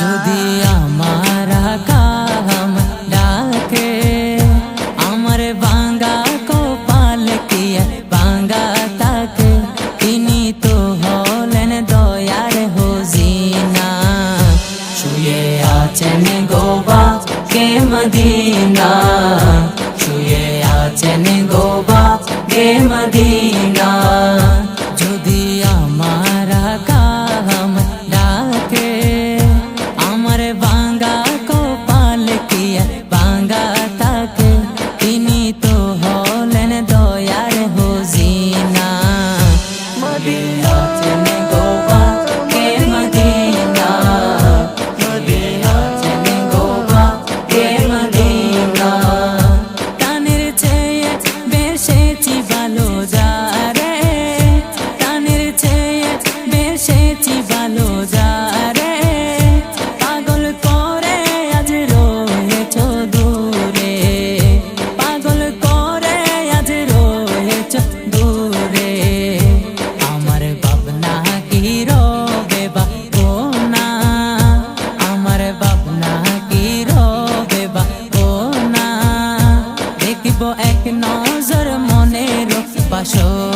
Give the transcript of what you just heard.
যদি আমার কাম ডাকে, আমার বাঙ্গা কপাল কি বাঙ্গা তাকে? তিনি তো হলেন দয়ার হুজিনা শুয়ে আছেন গোবা কে মদিনা? শুয়ে আছেন গোবা কে মদিনা? ভালো যারে টানের চেয়ে বেশেছি ভালো যারে পাগল করে আজ রয়েছ দূরে। পাগল করে আজ রয়েছ দূরে। আমার ভাবনা কি রবে বা না? আমার ভাবনা কি রবে বা না? দেখিব এক নজর মনের বাসনা